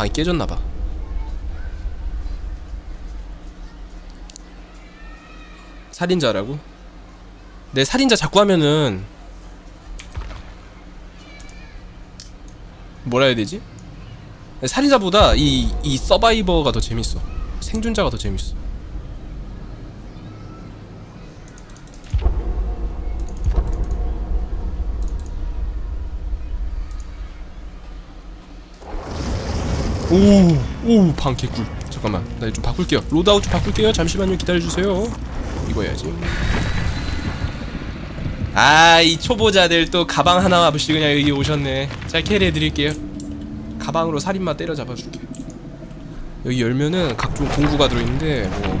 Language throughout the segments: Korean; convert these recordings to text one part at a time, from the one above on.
방이 깨졌나봐 살인자라고? 내 살인자 자꾸 하면은 뭐라 해야 되지? 살인자보다 이, 이 서바이버가 더 재밌어 생존자가 더 재밌어 오오 방 개꿀. 잠깐만 나 좀 바꿀게요. 로드아웃 좀 바꿀게요. 잠시만요. 기다려주세요. 이거 해야지. 아 이 초보자들 또 가방 하나 없이 그냥 여기 오셨네. 잘 캐리해드릴게요. 가방으로 살인마 때려잡아줄게. 여기 열면은 각종 공구가 들어있는데 뭐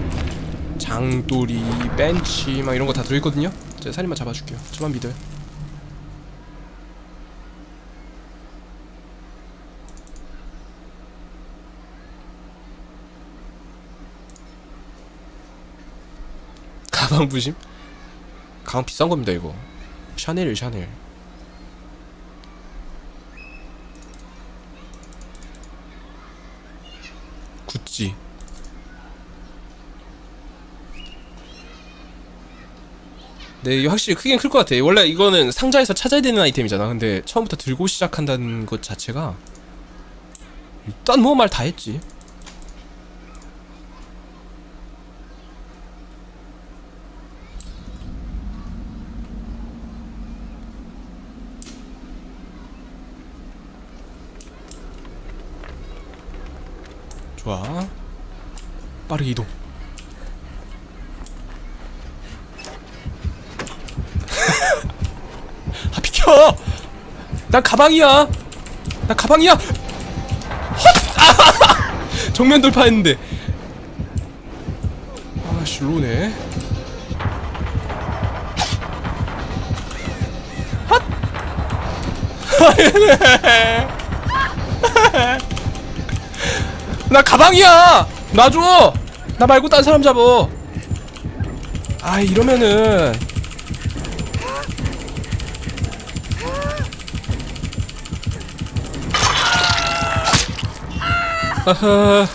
장도리, 벤치 막 이런 거 다 들어있거든요. 제가 살인마 잡아줄게요. 저만 믿어요 가방 부심? 가방 비싼 겁니다 이거. 샤넬 샤넬. 구찌. 네 이게 확실히 크긴 클 것 같아 원래 이거는 상자에서 찾아야 되는 아이템이잖아. 근데 처음부터 들고 시작한다는 것 자체가 일단 뭐 말 다 했지 좋아 빠르게 이동 아 비켜 난 가방이야 나 가방이야 헛! 아! 정면 돌파했는데 아씨 로네 헛! 나 가방이야. 놔줘. 나 말고 딴 사람 잡어. 아 이러면은. 아하.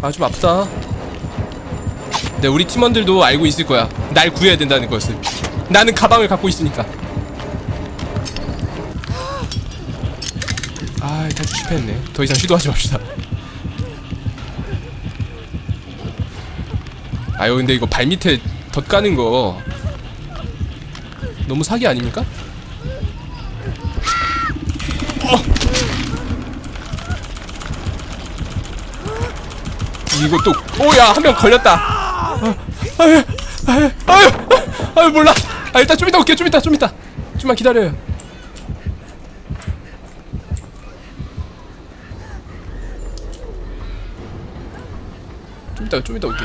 아좀 아프다. 네 우리 팀원들도 알고 있을 거야. 날 구해야 된다는 것을. 나는 가방을 갖고 있으니까 실패했네 더 이상 시도하지 맙시다 아유 근데 이거 발밑에 덧 까는 거 너무 사기 아닙니까? 이거 또 오야 한 명 걸렸다. 아, 아유 아유 아유 아유 몰라. 아 일단 좀 이따 올게요. 좀 이따 좀 이따. 좀만 기다려요. 이따 좀 이따 올게.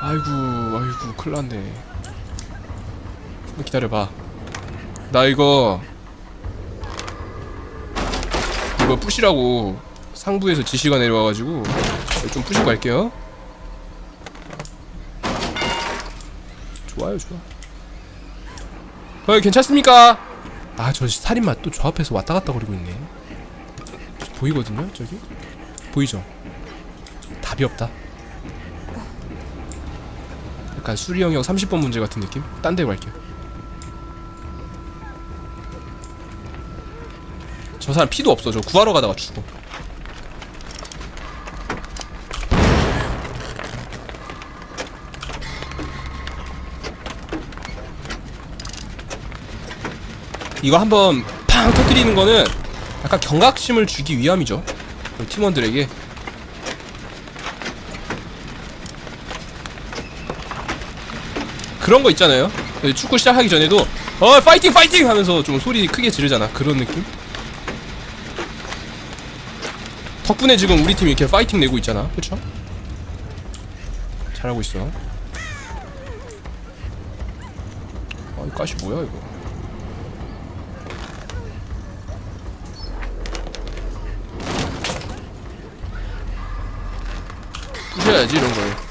아이고 아이고 큰일났네. 좀 기다려봐. 나 이거 이거 부시라고 상부에서 지시가 내려와가지고 좀 부시고 갈게요. 좋아요, 좋아. 어, 괜찮습니까? 아, 저 살인마 또 저 앞에서 왔다 갔다 거리고 있네. 저 보이거든요, 저기? 보이죠? 답이 없다. 약간 수리 영역 30번 문제 같은 느낌? 딴 데 갈게요. 저 사람 피도 없어. 저 구하러 가다가 죽어. 이거 한번 팡 터뜨리는 거는 약간 경각심을 주기 위함이죠. 팀원들에게. 그런 거 있잖아요. 축구 시작하기 전에도 어 파이팅 파이팅 하면서 좀 소리 크게 지르잖아. 그런 느낌. 덕분에 지금 우리 팀이 이렇게 파이팅 내고 있잖아. 그쵸? 잘하고 있어. 아, 이 가시 뭐야 이거? 부셔야지 이런 걸.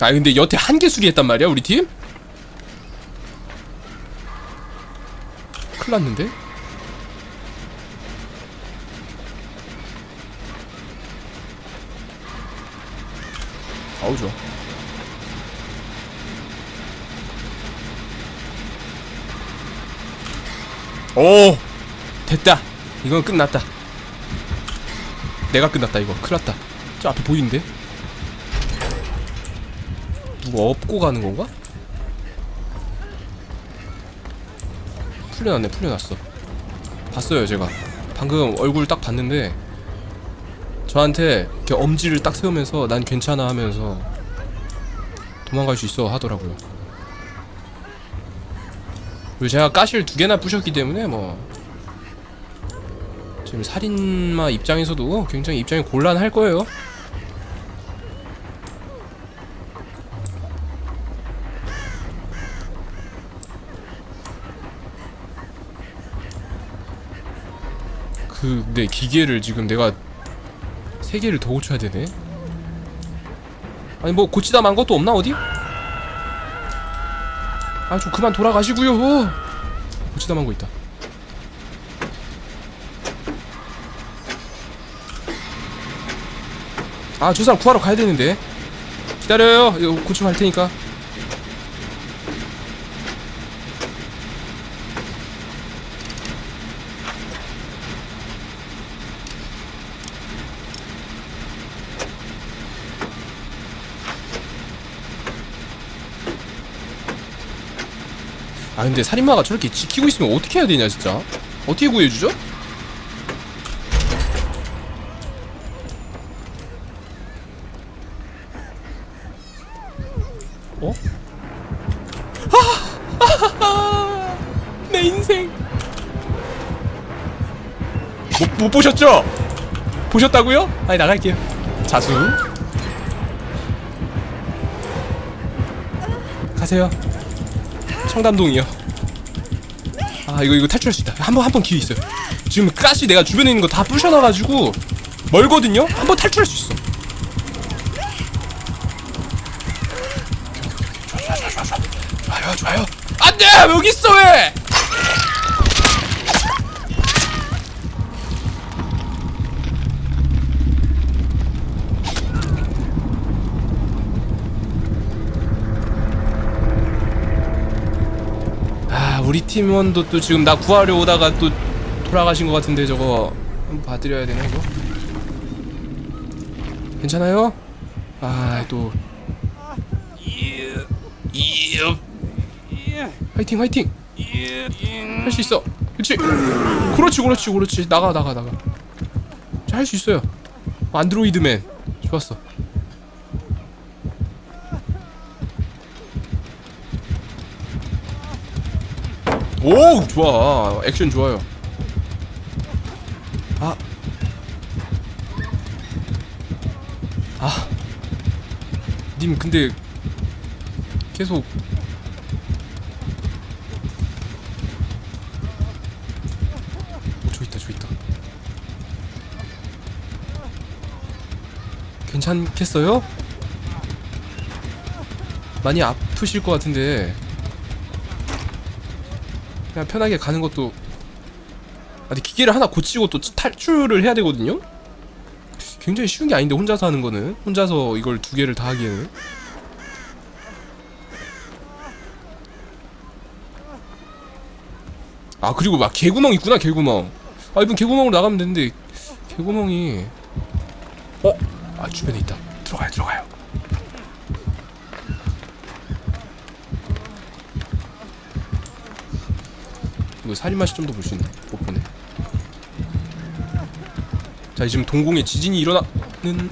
아 근데 여태 한 개 수리했단 말이야 우리 팀? 큰일 났는데? 아우 좋아 오 됐다 이건 끝났다 내가 끝났다 이거 큰일 났다 저 앞에 보이는데? 누가 업고 가는 건가? 풀려났네 풀려났어. 봤어요 제가. 방금 얼굴 딱 봤는데 저한테 이렇게 엄지를 딱 세우면서 난 괜찮아 하면서 도망갈 수 있어 하더라고요. 그리고 제가 가시를 두 개나 부셨기 때문에 뭐 지금 살인마 입장에서도 굉장히 입장이 곤란할 거예요 그, 네, 기계를 지금 내가 세 개를 더 고쳐야 되네. 아니, 뭐, 고치다 만 것도 없나, 어디? 아, 좀 그만 돌아가시고요 고치다 만거 있다. 아, 저 사람 구하러 가야 되는데. 기다려요. 이거 고쳐 갈 테니까. 아 근데 살인마가 저렇게 지키고 있으면 어떻게 해야 되냐 진짜 어떻게 구해주죠? 어? 아! 내 인생 못, 못 보셨죠? 보셨다고요? 아니 나갈게요 자수 가세요 청담동이요. 아 이거 이거 탈출할 수 있다. 한번 한 번 기회 있어요. 지금 가시 내가 주변에 있는 거 다 부셔놔가지고 멀거든요. 한 번 탈출할 수 있어. 좋아 좋아 좋아 좋아 좋아요 좋아요. 안돼 여기 있어 왜? 아 우리 팀원도 또 지금 나 구하려 오다가 또 돌아가신 것 같은데 저거 한번 봐드려야 되나 이거? 괜찮아요? 아또. 화이팅 화이팅! 할 수 있어. 그렇지 그렇지 그렇지 그렇지. 나가 나가 나가. 할 수 있어요. 안드로이드맨. 좋았어 오 좋아 액션 좋아요 아. 아. 님 근데 계속 어, 저 있다 저 있다 괜찮겠어요? 많이 아프실 것 같은데 그냥 편하게 가는 것도 아니 기계를 하나 고치고 또 탈출을 해야 되거든요? 굉장히 쉬운 게 아닌데 혼자서 하는 거는? 혼자서 이걸 두 개를 다 하기에는? 아 그리고 막 개구멍 있구나 개구멍. 아 이분 개구멍으로 나가면 되는데 개구멍이 어? 아 주변에 있다. 들어가요 들어가요 이거 살인마 시점도 볼수 있네. 못 보네. 자 지금 동공에 지진이 일어나는.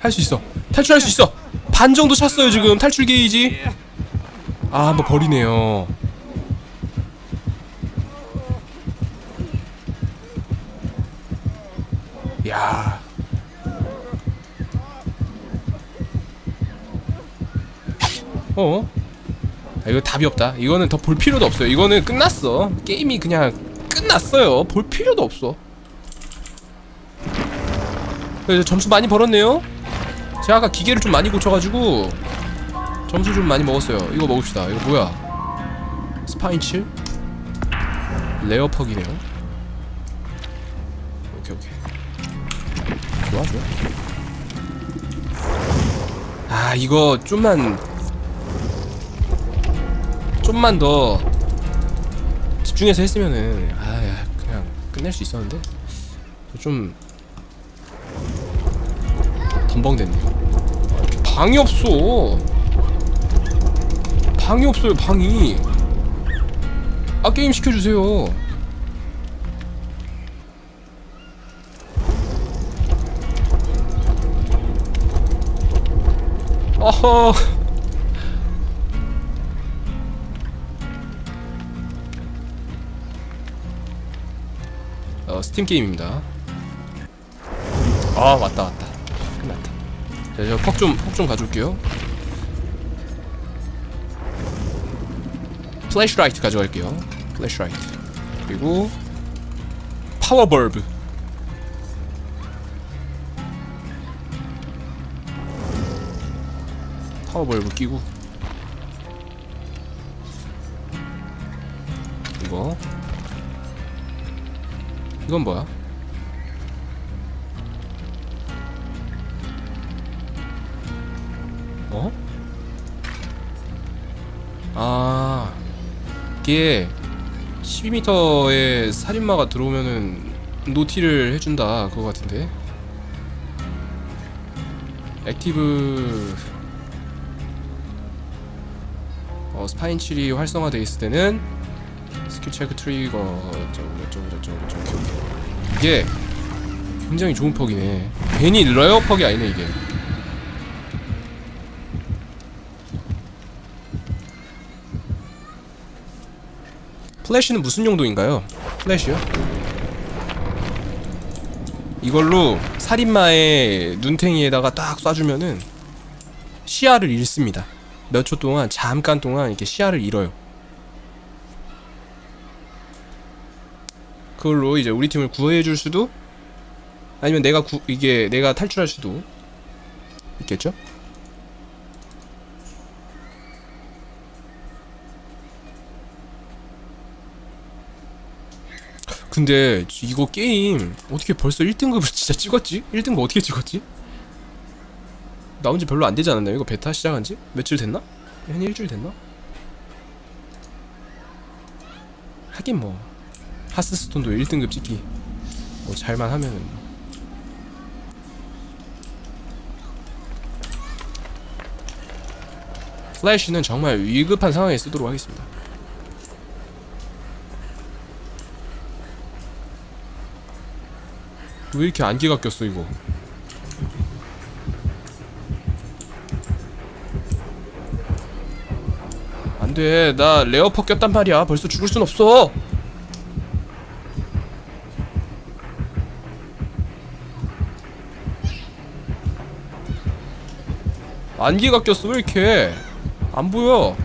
할 수 있어. 탈출할 수 있어. 반 정도 찼어요 지금. 탈출 게이지. 아 한번 버리네요 어? 아, 이거 답이 없다. 이거는 더 볼 필요도 없어요. 이거는 끝났어. 게임이 그냥 끝났어요. 볼 필요도 없어. 그래서 점수 많이 벌었네요. 제가 아까 기계를 좀 많이 고쳐가지고 점수 좀 많이 먹었어요. 이거 먹읍시다. 이거 뭐야? 스파인칠? 레어 퍽이네요. 오케이 오케이. 좋아 좋아. 아 이거 좀만 좀만 더 집중해서 했으면은 아 그냥 끝낼 수 있었는데 좀 덤벙됐네요. 방이 없어. 방이 없어요 방이. 아 게임 시켜주세요. 어허. 스팀 게임입니다. 아 왔다 왔다. 끝났다. 자, 저퍽좀 퍽 좀 가져올게요. 플래시라이트 가져갈게요. 플래시라이트. 그리고 파워벌브. 파워벌브 끼고 이거 이건 뭐야? 어? 아 이게 12m의 살인마가 들어오면은 노티를 해준다 그거 같은데 액티브 어, 스파인 7이 활성화돼 있을 때는 스킬 체크 트리거 저거 저거 저거 저거 이게 굉장히 좋은 퍽이네 괜히 러어 퍽이 아니네 이게 플래시는 무슨 용도인가요? 플래시요? 이걸로 살인마의 눈탱이에다가 딱 쏴주면은 시야를 잃습니다. 몇 초 동안 잠깐 동안 이렇게 시야를 잃어요. 그걸로 이제 우리 팀을 구해줄 수도 아니면 내가 구, 이게 내가 탈출할 수도 있겠죠? 근데 이거 게임 어떻게 벌써 1등급을 진짜 찍었지? 1등급 어떻게 찍었지? 나온 지 별로 안 되지 않았나요? 이거 베타 시작한 지? 며칠 됐나? 한 일주일 됐나? 하긴 뭐 하스스톤도 1등급 찍기. 뭐 잘만 하면은. 뭐. 플래시는 정말 위급한 상황에 쓰도록 하겠습니다. 왜 이렇게 안개가 꼈어 이거? 안돼. 나 레어퍼 꼈단 말이야. 벌써 죽을 순 없어 안개가 꼈어 왜 이렇게? 안 보여.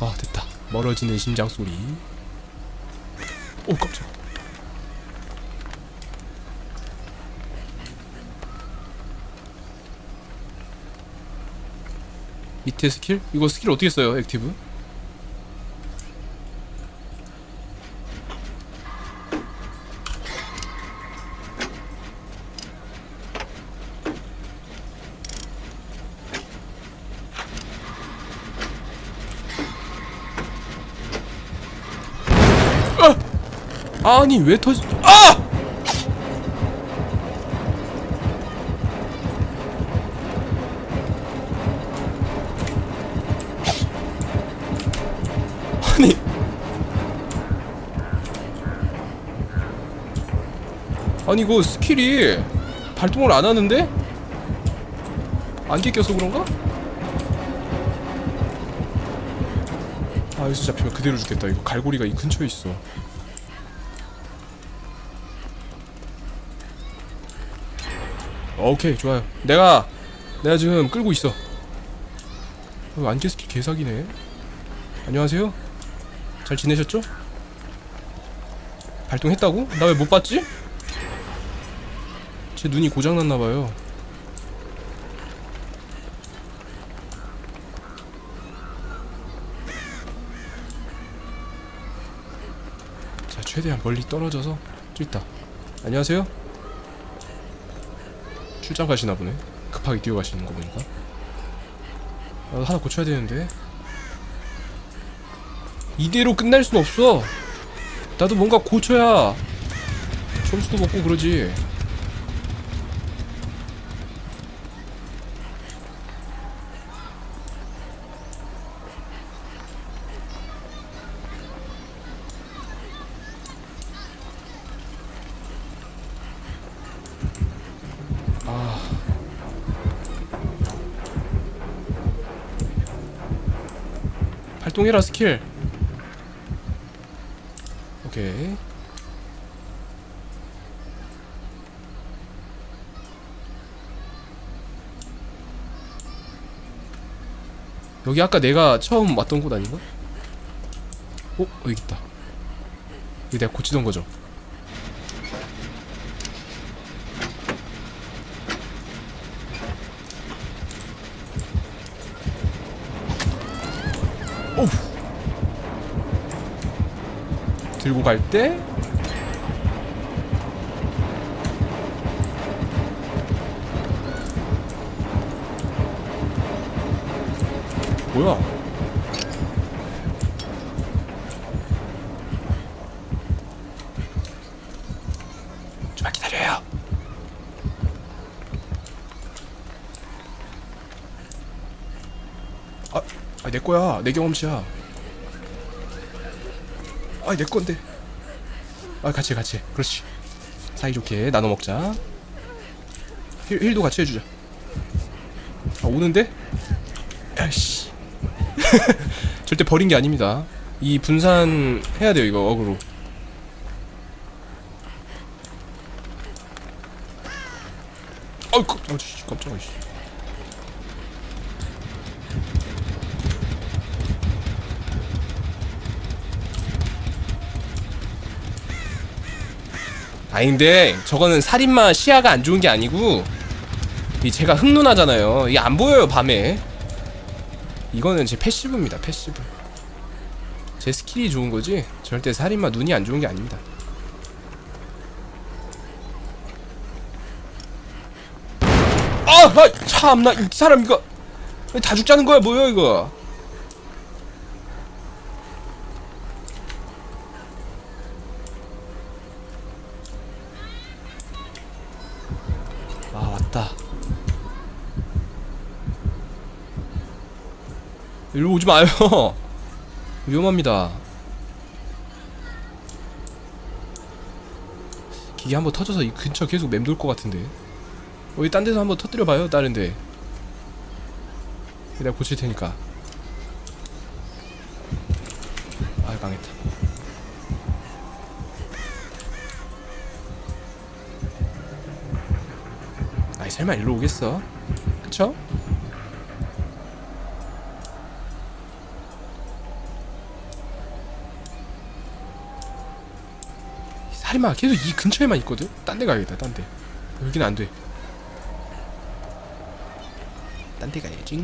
아 됐다. 멀어지는 심장 소리. 오 깜짝 밑에 스킬? 이거 스킬 어떻게 써요 액티브? 아! 아니 왜 터지? 아! 아니 아니 이거 스킬이 발동을 안 하는데? 안개 껴서 그런가? 아 여기서 잡히면 그대로 죽겠다 이거 갈고리가 이 근처에 있어 오케이 좋아요. 내가 내가 지금 끌고 있어. 어, 안개스키 개사기네. 안녕하세요. 잘 지내셨죠? 발동했다고? 나 왜 못 봤지? 제 눈이 고장났나봐요. 자 최대한 멀리 떨어져서 찔다. 안녕하세요 출장 가시나 보네. 급하게 뛰어가시는 거 보니까. 아, 하나 고쳐야 되는데. 이대로 끝날 순 없어. 나도 뭔가 고쳐야 점수도 먹고 그러지 동해라 스킬 오케이 여기 아까 내가 처음 왔던 곳 아닌가? 어? 여기 있다 여기 내가 고치던 거죠 들고 갈 때 뭐야? 좀만 기다려요. 아, 아, 내 거야. 내 경험치야. 아, 내 건데. 아, 같이, 해, 같이. 해. 그렇지. 사이좋게 나눠 먹자. 힐, 힐도 같이 해주자. 아, 오는데? 야씨. 절대 버린 게 아닙니다. 이 분산 해야 돼요, 이거 어그로. 아이, 깜, 아, 씨, 깜짝이야. 아닌데 저거는 살인마 시야가 안 좋은 게 아니고 이 제가 흑눈하잖아요. 이게 안 보여요 밤에. 이거는 제 패시브입니다. 패시브. 제 스킬이 좋은 거지 절대 살인마 눈이 안 좋은 게 아닙니다. 아, 아 참나 이 사람 이거 다 죽자는 거야 뭐야 이거? 오지 마요. 위험합니다. 기계 한번 터져서 이 근처 계속 맴돌 것 같은데. 어디 딴 데서 한번 터뜨려 봐요. 다른데. 내가 고칠 테니까. 아 망했다. 아이 설마 일로 오겠어? 그쵸? 살인마 계속 이 근처에만 있거든? 딴 데 가야겠다 딴데. 여기는 안돼. 딴 데 가야지.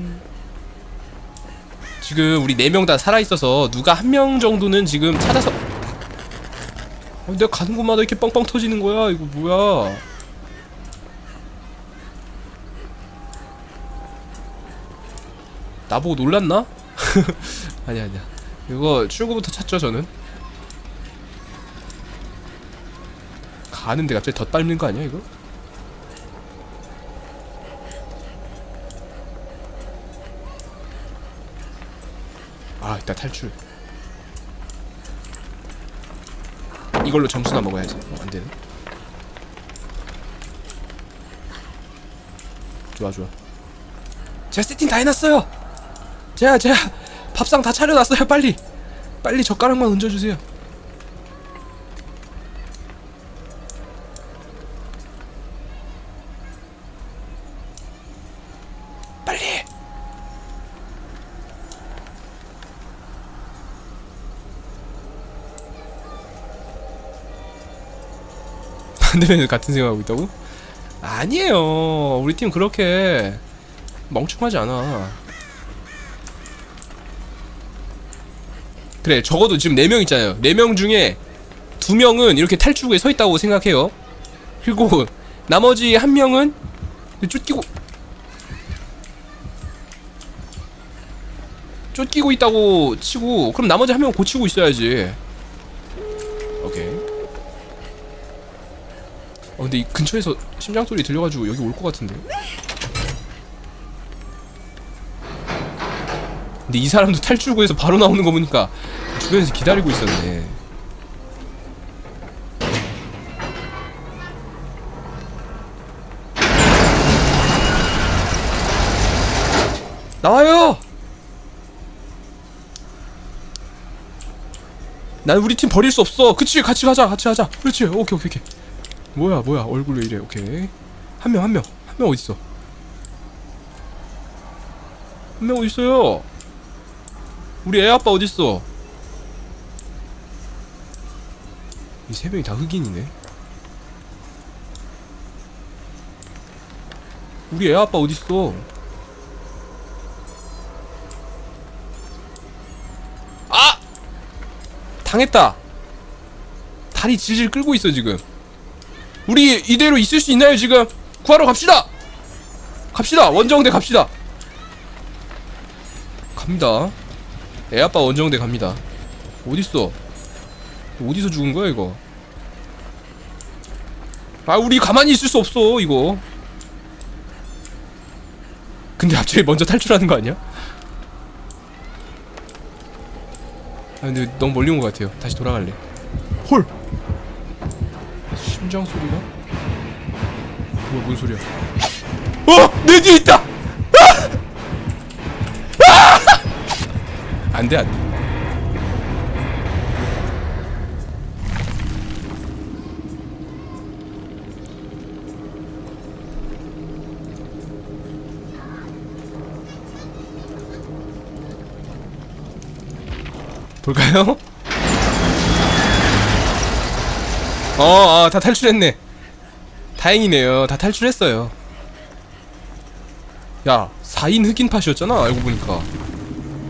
지금 우리 네 명 다 살아있어서 누가 한 명 정도는 지금 찾아서 아, 내가 가는 곳마다 이렇게 빵빵 터지는 거야? 이거 뭐야? 나보고 놀랐나? 아니야 아니야. 이거 출구부터 찾죠 저는 가는데 갑자기 덧 밟는 거 아니야 이거? 아 이따 탈출. 이걸로 점수나 먹어야지. 어, 안되네. 좋아 좋아. 제가 세팅 다 해놨어요! 제가 제가 밥상 다 차려놨어요 빨리! 빨리 젓가락만 얹어주세요 반대면에서 같은 생각하고 있다고? 아니에요. 우리 팀 그렇게 멍청하지 않아. 그래, 적어도 지금 4명 있잖아요. 4명 중에 2명은 이렇게 탈출구에 서 있다고 생각해요. 그리고 나머지 한 명은 쫓기고 쫓기고 있다고 치고 그럼 나머지 한 명은 고치고 있어야지. 어 근데 이 근처에서 심장 소리 들려가지고 여기 올 것 같은데. 근데 이 사람도 탈출구에서 바로 나오는 거 보니까 주변에서 기다리고 있었네. 나와요! 난 우리 팀 버릴 수 없어. 그치, 같이 가자, 같이 가자. 그렇지, 오케이, 오케이, 오케이. 뭐야, 뭐야, 얼굴 왜 이래? 오케이. 한 명, 한 명, 한 명 어디 있어? 한 명 어디 있어요? 우리 애 아빠 어디 있어? 이 세 명이 다 흑인이네. 우리 애 아빠 어디 있어? 아! 당했다. 다리 질질 끌고 있어 지금. 우리 이대로 있을 수 있나요 지금? 구하러 갑시다. 갑시다. 원정대 갑시다. 갑니다. 애 아빠 원정대 갑니다. 어딨어? 어디서 죽은 거야 이거? 아 우리 가만히 있을 수 없어 이거. 근데 갑자기 먼저 탈출하는 거 아니야? 아 근데 너무 멀리 온 것 같아요. 다시 돌아갈래. 헐. 심장 소리가? 뭐야 뭔 소리야? 어! 내 뒤에 있다! 아! 아! 안돼 안돼. 볼까요? 어, 아, 다 탈출했네. 다행이네요. 다 탈출했어요. 야, 4인 흑인 팟이었잖아, 알고 보니까.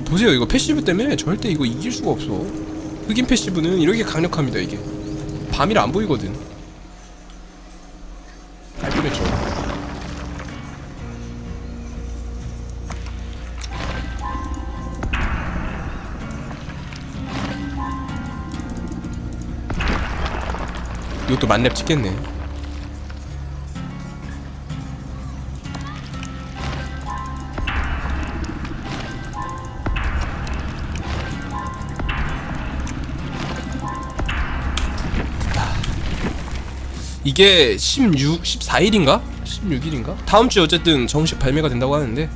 보세요, 이거 패시브 때문에 절대 이거 이길 수가 없어. 흑인 패시브는 이렇게 강력합니다, 이게. 밤이라 안 보이거든. 깔끔했죠. 이것도 만렙 찍겠네. 이게 16, 14일인가? 16일인가? 다음 주에 어쨌든 정식 발매가 된다고 하는데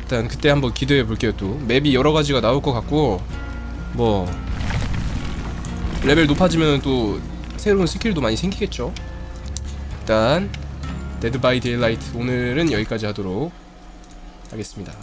일단 그때 한번 기대해 볼게요 또 맵이 여러 가지가 나올 것 같고 뭐 레벨 높아지면 또 새로운 스킬도 많이 생기겠죠. 일단 데드 바이 데일라이트 오늘은 여기까지 하도록 하겠습니다.